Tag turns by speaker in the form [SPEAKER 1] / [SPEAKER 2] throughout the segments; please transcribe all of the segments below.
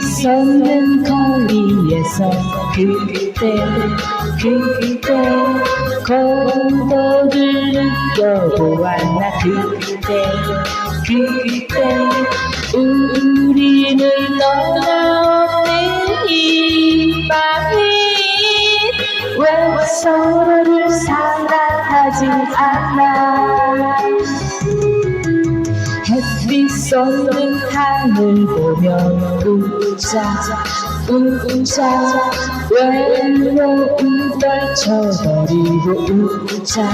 [SPEAKER 1] 쏟는 거리에서 그때 그때 공도를 느껴보았나 그때 그때 너나 없는 이 쏟는 하늘 보며 웃자 웃자. 외로움 떨쳐버리고 웃자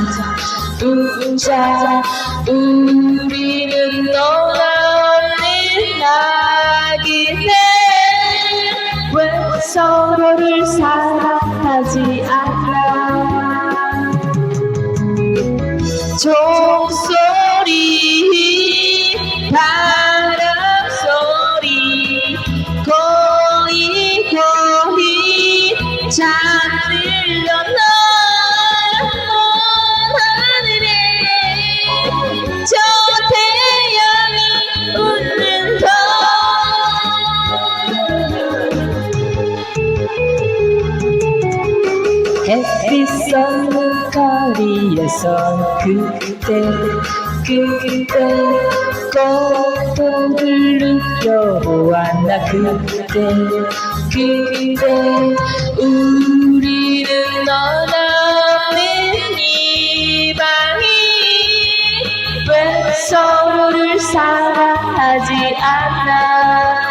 [SPEAKER 1] 웃자. 우리는 너나 없는 낙이네. 왜 서로를 사랑하지 않아 잠들려 넓은 하늘에 저 태양이 웃는 더 햇빛 쏟는 거리에서 그때 그때 고통을 느껴보았나 그때 그때 서로를 사랑하지 않나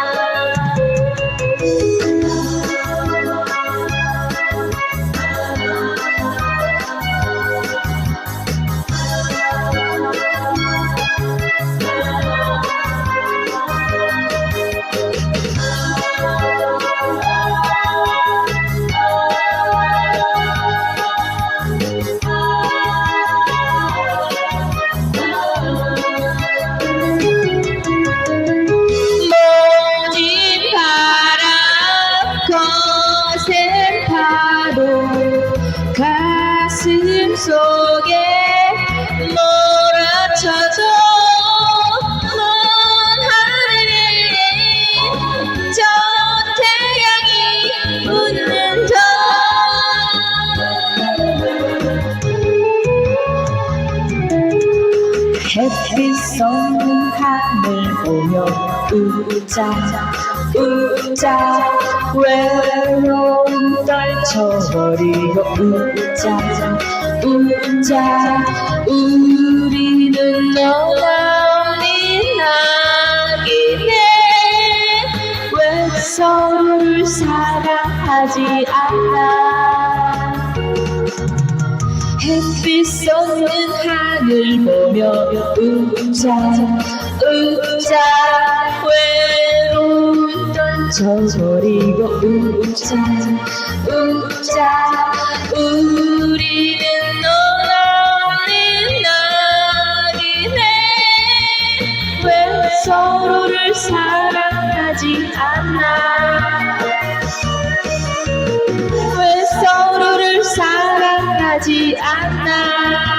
[SPEAKER 1] 속에 몰아쳐줘. 먼 하늘에 저 태양이 웃는 햇빛 쏟는 하늘 보며 웃자 웃자 외로움 떨쳐버리고 웃자. 웃자 우리는 너나 없는 낙이네. 왜 서로를 사랑하지 않나 햇빛 쏟는 하늘 보며 웃자 웃자 떨쳐버리고 웃자 웃자. 우리는 너나 없는 낙이네 왜 서로를 사랑하지 않나 왜 서로를 사랑하지 않나